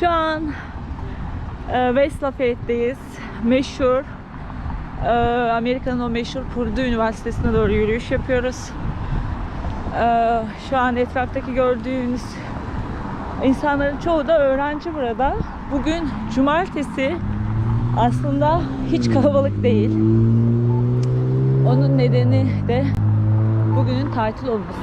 Şu an e, West Lafayette'deyiz. Meşhur e, Amerika'nın o meşhur Purdue Üniversitesi'ne doğru yürüyüş yapıyoruz. E, şu an etraftaki gördüğünüz insanların çoğu da öğrenci burada. Bugün cumartesi aslında hiç kalabalık değil. Onun nedeni de bugünün tatil olması.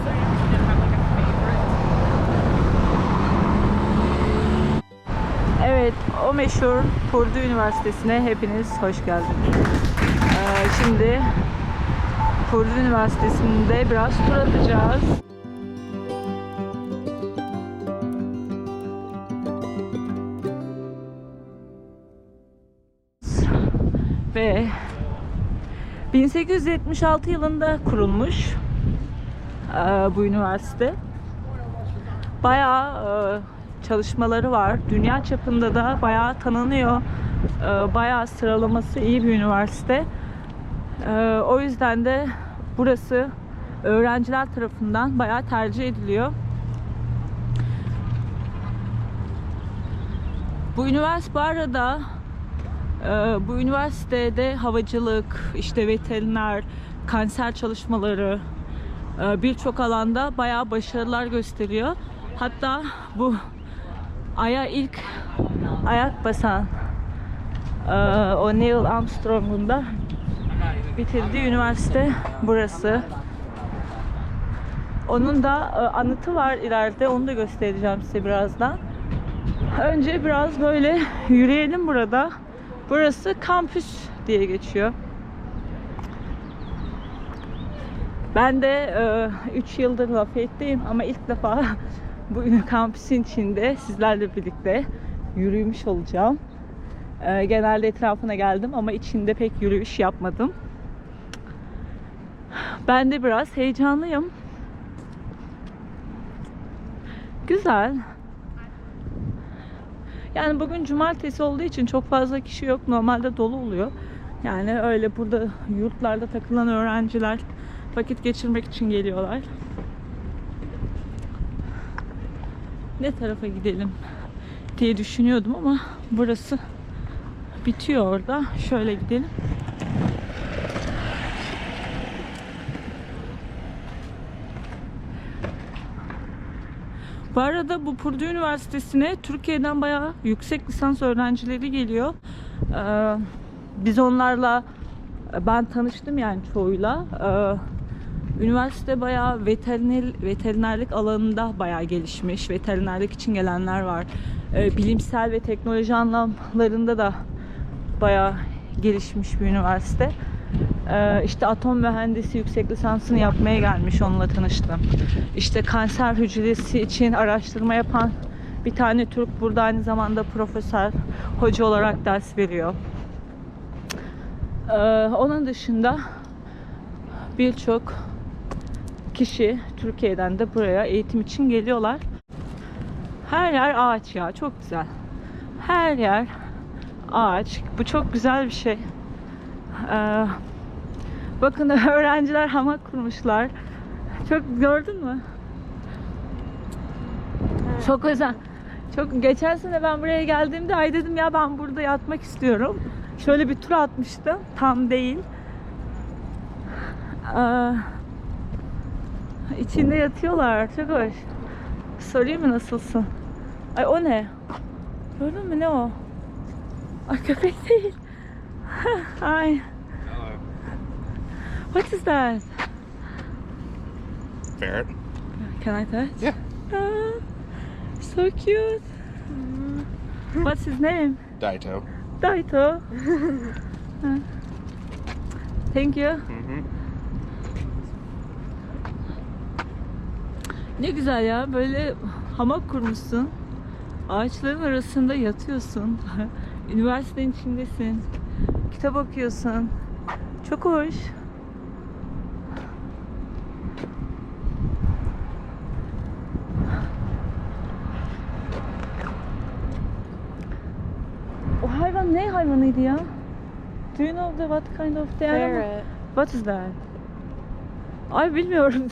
O meşhur Purdue Üniversitesi'ne hepiniz hoş geldiniz. Ee, şimdi Purdue Üniversitesi'nde biraz tur atacağız. Ve 1876 yılında kurulmuş ee, bu üniversite. Bayağı e, çalışmaları var. Dünya çapında da bayağı tanınıyor. Ee, Bayağı sıralaması iyi bir üniversite. Ee, O yüzden de burası öğrenciler tarafından bayağı tercih ediliyor. Bu üniversite bu arada e, bu üniversitede havacılık, işte veteriner, kanser çalışmaları e, birçok alanda bayağı başarılar gösteriyor. Hatta bu Ay'a ilk ayak basan e, o Neil Armstrong'un da bitirdiği üniversite burası. Onun da e, anıtı var ileride. Onu da göstereceğim size birazdan. Önce biraz böyle yürüyelim burada. Burası kampüs diye geçiyor. Ben de 3 yıldır Lafayette'yim ama ilk defa bu kampüsün içinde sizlerle birlikte yürümüş olacağım. E, genelde etrafına geldim ama içinde pek yürüyüş yapmadım. Ben de biraz heyecanlıyım. Güzel. Yani bugün cumartesi olduğu için çok fazla kişi yok. Normalde dolu oluyor. Yani öyle burada yurtlarda takılan öğrenciler vakit geçirmek için geliyorlar. Ne tarafa gidelim diye düşünüyordum ama burası bitiyor orada. Şöyle gidelim. Bu arada bu Purdue Üniversitesi'ne Türkiye'den bayağı yüksek lisans öğrencileri geliyor. Ee, biz onlarla ben tanıştım yani çoğuyla. Ee, üniversite bayağı veteriner, veterinerlik alanında bayağı gelişmiş. Veterinerlik için gelenler var. Ee, bilimsel ve teknoloji anlamlarında da bayağı gelişmiş bir üniversite. Ee, işte atom mühendisi yüksek lisansını yapmaya gelmiş onunla tanıştım. İşte kanser hücresi için araştırma yapan bir tane Türk burada aynı zamanda profesör, hoca olarak ders veriyor. Ee, onun dışında birçok kişi Türkiye'den de buraya eğitim için geliyorlar. Her yer ağaç ya, çok güzel. Her yer ağaç. Bu çok güzel bir şey. Ee, bakın öğrenciler hamak kurmuşlar. Çok gördün mü? Çok özel. Çok geçen sene ben buraya geldiğimde ay dedim ya ben burada yatmak istiyorum. Şöyle bir tur atmıştım. Tam değil. Ee, içinde yatıyorlar. Çok hoş. Sorayım mı nasılsın? Ay o ne? Gördün mü ne o? Ay köpek değil. Ay. Hello. What is that? Ferret. Can I touch? Yeah. Ah, so cute. What's his name? Daito. Daito. Ah. Thank you. Mm-hmm. Ne güzel ya böyle hamak kurmuşsun. Ağaçların arasında yatıyorsun. Üniversitenin içindesin. Kitap okuyorsun. Çok hoş. O hayvan ne hayvanıydı ya? Do you know the what kind of the animal? Ferret. What is that? Ay bilmiyorum.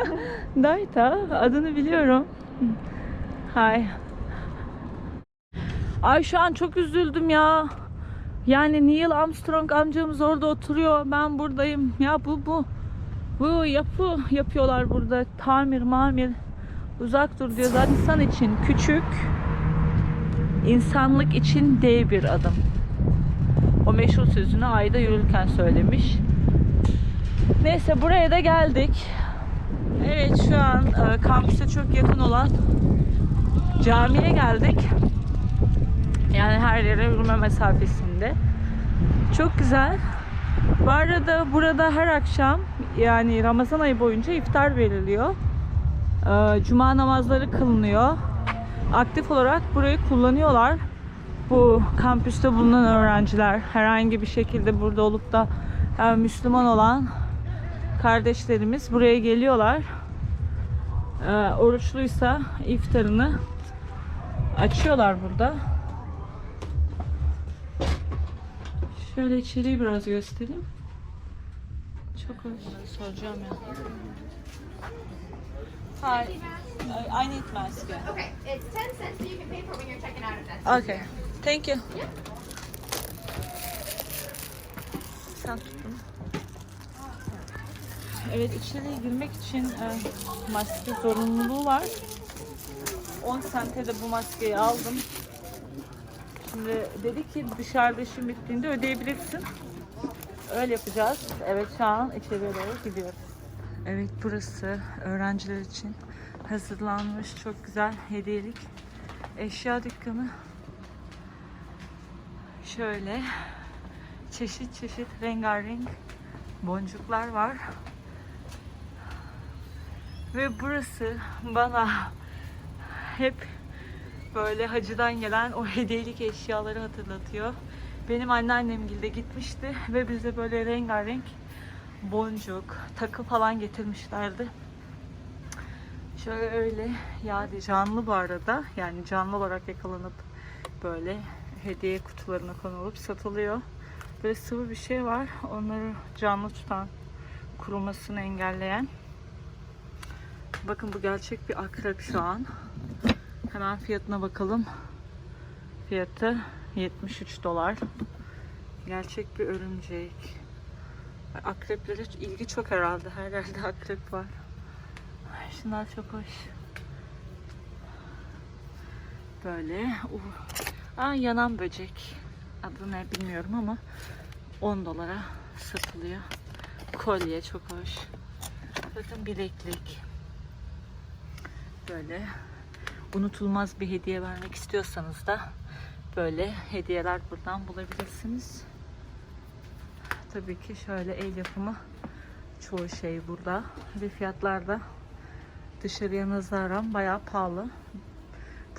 Daita adını biliyorum. Hi. Ay şu an çok üzüldüm ya. Yani Neil Armstrong amcamız orada oturuyor. Ben buradayım. Ya bu bu. Bu yapı yapıyorlar burada. Tamir mamir. Uzak dur diyor. Zaten insan için küçük. insanlık için dev bir adım. O meşhur sözünü ayda yürürken söylemiş. Neyse buraya da geldik. Evet şu an e, kampüse çok yakın olan camiye geldik. Yani her yere yürüme mesafesinde. Çok güzel. Bu arada burada her akşam yani Ramazan ayı boyunca iftar veriliyor. Ee, Cuma namazları kılınıyor. Aktif olarak burayı kullanıyorlar. Bu kampüste bulunan öğrenciler herhangi bir şekilde burada olup da e, Müslüman olan kardeşlerimiz buraya geliyorlar. Ee, oruçluysa iftarını açıyorlar burada. Şöyle içeriği biraz göstereyim. Çok hoş. Soracağım ya. Hi. I need mask. Okay, it's 10 cents, so you can pay for when you're checking out if that's Okay. Thank you. Sen tuttun. Evet içeriye girmek için e, maske zorunluluğu var. 10 sente de bu maskeyi aldım. Şimdi dedi ki dışarıda işin bittiğinde ödeyebilirsin. Öyle yapacağız. Evet şu an içeriye doğru gidiyoruz. Evet burası öğrenciler için hazırlanmış çok güzel hediyelik eşya dükkanı. Şöyle çeşit çeşit rengarenk boncuklar var. Ve burası bana hep böyle hacıdan gelen o hediyelik eşyaları hatırlatıyor. Benim anneannem de gitmişti ve bize böyle rengarenk boncuk, takı falan getirmişlerdi. Şöyle öyle yani canlı bu arada yani canlı olarak yakalanıp böyle hediye kutularına konulup satılıyor. Böyle sıvı bir şey var. Onları canlı tutan, kurumasını engelleyen. Bakın bu gerçek bir akrep şu an. Hemen fiyatına bakalım. Fiyatı 73 dolar. Gerçek bir örümcek. Akreplere ilgi çok herhalde. Her yerde akrep var. Şunlar çok hoş. Böyle. Uh. Aa, yanan böcek. Adı ne bilmiyorum ama 10 dolara satılıyor. Kolye çok hoş. Bakın bileklik. Böyle unutulmaz bir hediye vermek istiyorsanız da böyle hediyeler buradan bulabilirsiniz. Tabii ki şöyle el yapımı çoğu şey burada ve fiyatlar da dışarıya nazaran bayağı pahalı.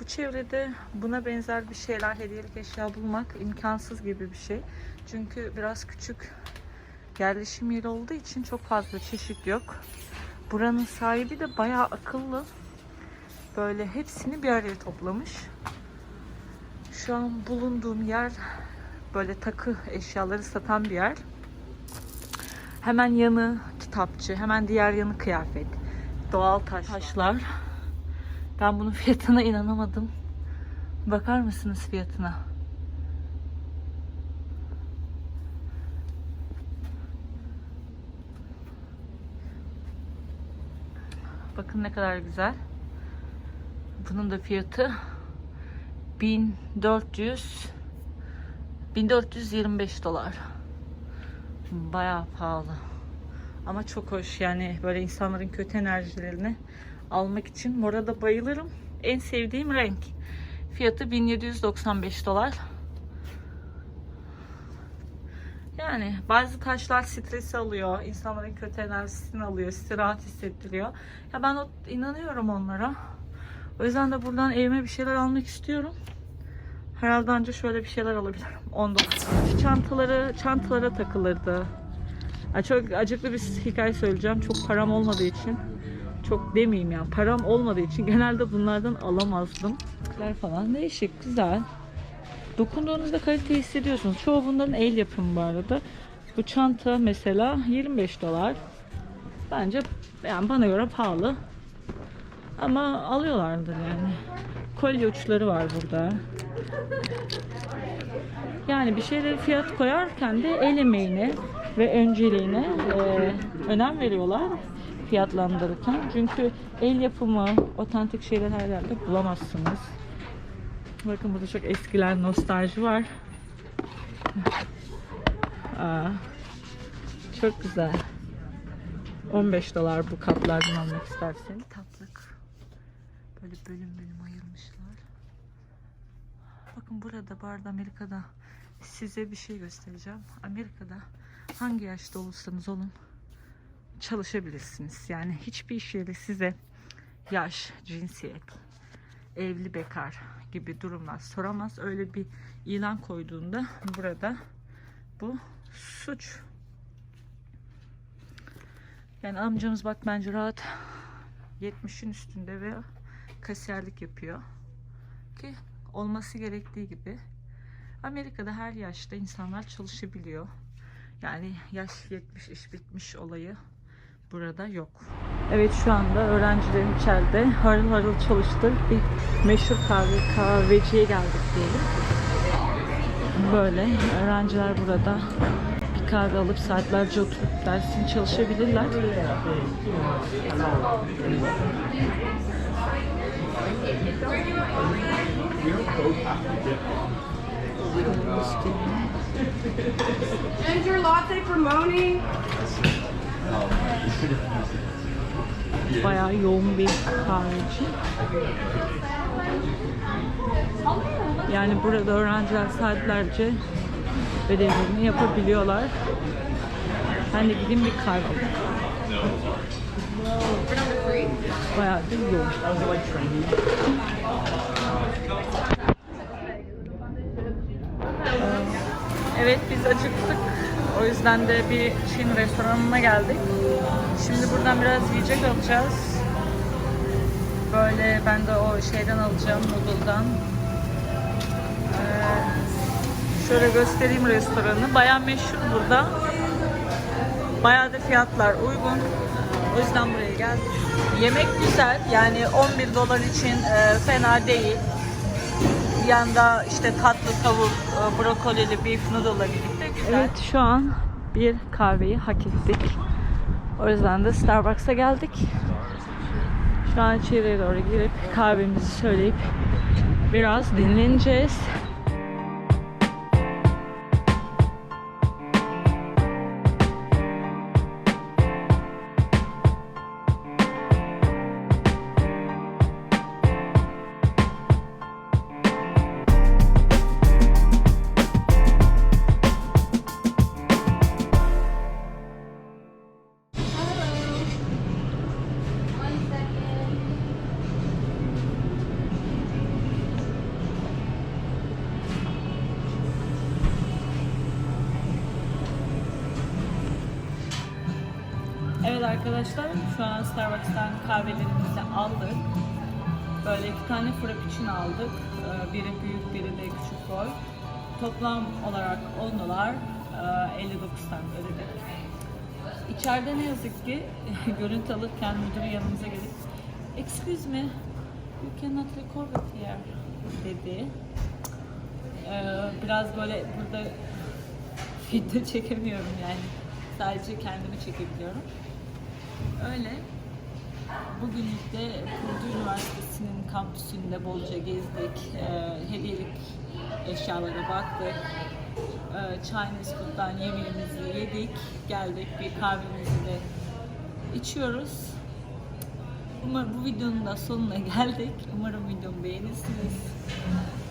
Bu çevrede buna benzer bir şeyler, hediyelik eşya bulmak imkansız gibi bir şey. Çünkü biraz küçük yerleşim yeri olduğu için çok fazla çeşit yok. Buranın sahibi de bayağı akıllı. Böyle hepsini bir araya toplamış. Şu an bulunduğum yer böyle takı eşyaları satan bir yer. Hemen yanı kitapçı, hemen diğer yanı kıyafet. Doğal taş, taşlar. Ben bunun fiyatına inanamadım. Bakar mısınız fiyatına? Bakın ne kadar güzel. Bunun da fiyatı 1400 1425 dolar. Bayağı pahalı. Ama çok hoş yani böyle insanların kötü enerjilerini almak için mora da bayılırım. En sevdiğim renk. Fiyatı 1795 dolar. Yani bazı taşlar stresi alıyor. insanların kötü enerjisini alıyor. Sizi rahat hissettiriyor. Ya ben inanıyorum onlara. O yüzden de buradan evime bir şeyler almak istiyorum. Herhalde anca şöyle bir şeyler alabilirim. 10 dolar. Şu çantaları, çantalara takılırdı. Çok acıklı bir hikaye söyleyeceğim. Çok param olmadığı için. Çok demeyeyim ya. Param olmadığı için genelde bunlardan alamazdım. falan değişik, güzel. Dokunduğunuzda kaliteyi hissediyorsunuz. Çoğu bunların el yapımı bu arada. Bu çanta mesela 25 dolar. Bence yani bana göre pahalı. Ama alıyorlardır yani. Kolye uçları var burada. Yani bir şeyleri fiyat koyarken de el emeğine ve önceliğine e, önem veriyorlar fiyatlandırırken. Çünkü el yapımı, otantik şeyler her yerde bulamazsınız. Bakın burada çok eskiler, nostalji var. Aa, çok güzel. 15 dolar bu kaplardan almak istersen. Kitaplık. Böyle bölüm bölüm ayırmışlar. Bakın burada bu arada Amerika'da size bir şey göstereceğim. Amerika'da hangi yaşta olursanız olun çalışabilirsiniz. Yani hiçbir iş yeri size yaş, cinsiyet, evli bekar gibi durumlar soramaz. Öyle bir ilan koyduğunda burada bu suç. Yani amcamız bak bence rahat 70'in üstünde ve kasiyerlik yapıyor. Ki olması gerektiği gibi. Amerika'da her yaşta insanlar çalışabiliyor. Yani yaş 70 iş bitmiş olayı burada yok. Evet şu anda öğrencilerin içeride harıl harıl çalıştı. Bir meşhur kahve kahveciye geldik diyelim. Böyle öğrenciler burada bir kahve alıp saatlerce oturup dersini çalışabilirler. Ginger latte for Moni. Bayağı yoğun bir kahveci. Yani burada öğrenciler saatlerce ödevlerini yapabiliyorlar. Ben de gideyim bir kahve Bayağı bir yoğun. Evet biz acıktık. O yüzden de bir Çin restoranına geldik. Şimdi buradan biraz yiyecek alacağız. Böyle ben de o şeyden alacağım, noodle'dan. Ee, şöyle göstereyim restoranı. Bayağı meşhur burada. Bayağı da fiyatlar uygun. O yüzden buraya geldik. Yemek güzel. Yani 11 dolar için e, fena değil. Bir yanda işte tatlı tavuk, e, brokolili beef noodle'la birlikte güzel. Evet şu an bir kahveyi hak ettik. O yüzden de Starbucks'a geldik. Şu an içeriye doğru girip kahvemizi söyleyip biraz dinleneceğiz. Tane frappuccino aldık. Ee, Biri büyük, biri de küçük boy. Toplam olarak 10 dolar, e, 59 cent ödedik. İçeride ne yazık ki görüntü alırken müdür yanımıza gelip Excuse me, you cannot record it here dedi. Ee, biraz böyle burada video çekemiyorum yani. Sadece kendimi çekebiliyorum. Öyle. Bugünlük de kampüsünde bolca gezdik. Ee, hediyelik eşyalara baktık. Ee, Chinese Food'dan yemeğimizi yedik. Geldik bir kahvemizi de içiyoruz. Umarım bu videonun da sonuna geldik. Umarım videomu beğenirsiniz.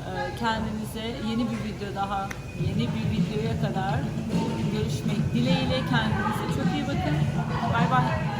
Ee, Kendinize yeni bir video daha, yeni bir videoya kadar görüşmek dileğiyle. Kendinize çok iyi bakın. Bay bay.